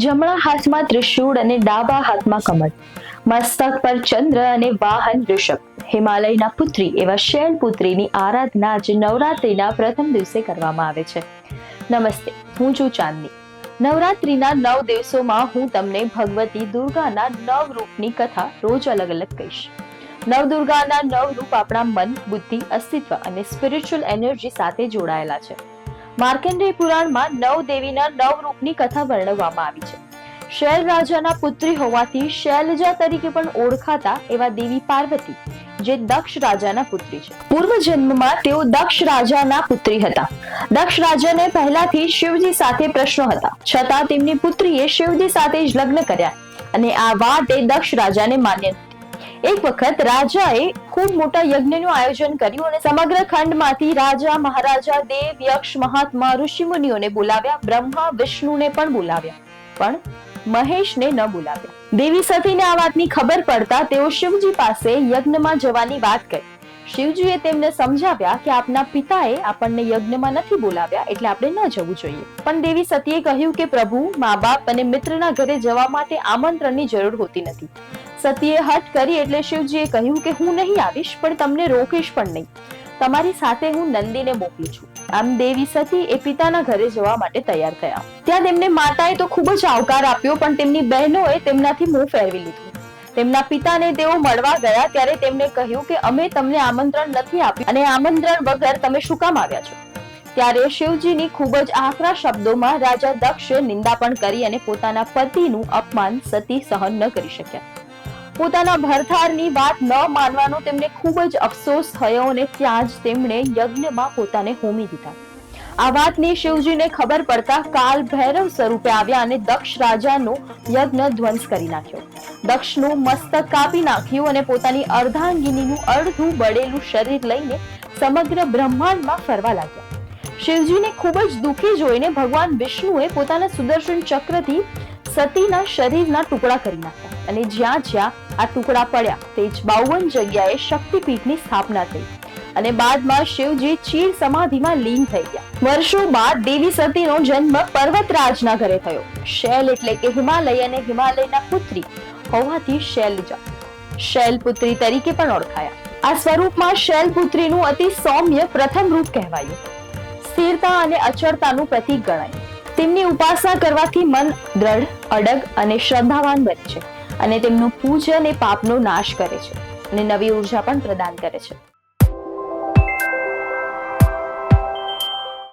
જમણા હાથમાં ત્રિશૂળ અને ડાબા હાથમાં કમળ. મસ્તક પર ચંદ્ર અને વાહન ઋષભ. હિમાલયના પુત્રી એવા શૈલ પુત્રીની આરાધના આજે નવરાત્રિના પ્રથમ દિવસે કરવામાં આવે છે. નમસ્તે, હું છું ચાંદની. નવરાત્રિના નવ દિવસોમાં હું તમને ભગવતી દુર્ગાના નવ રૂપની કથા રોજ અલગ અલગ કહીશ. નવ દુર્ગાના નવ રૂપ આપણા મન, બુદ્ધિ, અસ્તિત્વ અને સ્પિરિચ્યુઅલ એનર્જી સાથે જોડાયેલા છે. માર્કંડેય પુરાણમાં નવ દેવીના નવ રૂપની કથા વર્ણવવામાં આવી છે. શૈલ રાજાના પુત્રી હોવાથી શૈલજા તરીકે પણ ઓળખાતા એવા દેવી પાર્વતી, જે દક્ષ રાજાના પુત્રી છે. પૂર્વ જન્મમાં તેઓ દક્ષ રાજાના પુત્રી હતા. દક્ષ રાજાને પહેલાથી શિવજી સાથે પ્રશ્નો હતા. છતાં તેમની પુત્રીએ શિવજી સાથે જ લગ્ન કર્યા અને આ વાત દક્ષ રાજાને માન્ય. એક વખત રાજાએ ખૂબ મોટા યજ્ઞનું આયોજન કર્યું અને સમગ્ર ખંડમાંથી રાજા, મહારાજા, દેવ, યક્ષ, મહાત્મા ઋષિ બોલાવ્યા, બ્રહ્મા, વિષ્ણુને પણ બોલાવ્યા. પણ મહેશને ન બોલાવ્યા. દેવી સતીને આ વાતની ખબર પડતા તેઓ શિવજી પાસે યજ્ઞમાં જવાની વાત કરી. શિવજીએ તેમને સમજાવ્યા કે આપના પિતાએ આપણને યજ્ઞમાં નથી બોલાવ્યા એટલે આપણે ન જવું જોઈએ. પણ દેવી સતીએ કહ્યું કે પ્રભુ, મા બાપ અને મિત્રના ઘરે જવા માટે આમંત્રણની જરૂર હોતી નથી. સતીએ હટ કરી એટલે શિવજીએ કહ્યું કે હું નહીં આવીશ, પણ તમને રોકીશ પણ નહીં. તમારી સાથે હું નંદીને મોકલું છું. આમ દેવી સતી એ પિતાના ઘરે જવા માટે તૈયાર થયા. ત્યાં તેમને માતાએ તો ખૂબ જ આવકાર આપ્યો, પણ તેમની બહેનોએ તેમનાથી મોં ફેરવી લીધું. તેમના પિતાને તેઓ મળવા ગયા ત્યારે તેમને કહ્યું કે અમે તમને આમંત્રણ નથી આપ્યું અને આમંત્રણ વગર તમે શું કામ આવ્યા છો? ત્યારે શિવજીની ખૂબ જ આકરા શબ્દોમાં રાજા દક્ષે નિંદા પણ કરી અને પોતાના પતિનું અપમાન સતી સહન ન કરી શક્યા. પોતાના ભરથારની વાત ન માનવાનો તેમને ખૂબ જ અફસોસ થયો અને ત્યાં જ તેમણે યજ્ઞમાં પોતાને હોમી દીધા. આ વાતની શિવજીને ખબર પડતા કાલ ભૈરવ સ્વરૂપે આવ્યા અને દક્ષ રાજાનો યજ્ઞ ધ્વંસ કરી નાખ્યો. દક્ષનું મસ્તક કાપી નાખ્યું અને પોતાની અર્ધાંગિનીનું અડધું બળેલું શરીર લઈને સમગ્ર બ્રહ્માંડમાં ફરવા લાગ્યા. શિવજીને ખૂબ જ દુઃખી જોઈને ભગવાન વિષ્ણુએ પોતાના સુદર્શન ચક્રથી સતીના શરીરના ટુકડા કરી નાખ્યા. અને જ્યાં જ્યાં આ ટુકડા પડ્યા, તે જ બાવન જગ્યાએ શક્તિપીઠની સ્થાપના થઈ. અને બાદમાં શિવજી ચીર સમાધિમાં લીન થઈ ગયા. વર્ષો બાદ દેવી સતીનો જન્મ પર્વતરાજના ઘરે થયો. શૈલ એટલે કે હિમાલય અને હિમાલયના પુત્રી હોવાથી શૈલજા શૈલપુત્રી તરીકે પણ ઓળખાયા. આ સ્વરૂપમાં શૈલપુત્રીનું અતિ સૌમ્ય પ્રથમ રૂપ કહેવાયું. સ્થિરતા અને અચળતાનું પ્રતીક ગણાય. તેમની ઉપાસના કરવાથી મન દ્રઢ, અડગ અને શ્રદ્ધાવાન બને છે. અને તેમનું પૂજન એ પાપનો નાશ કરે છે અને નવી ઊર્જા પણ પ્રદાન કરે છે.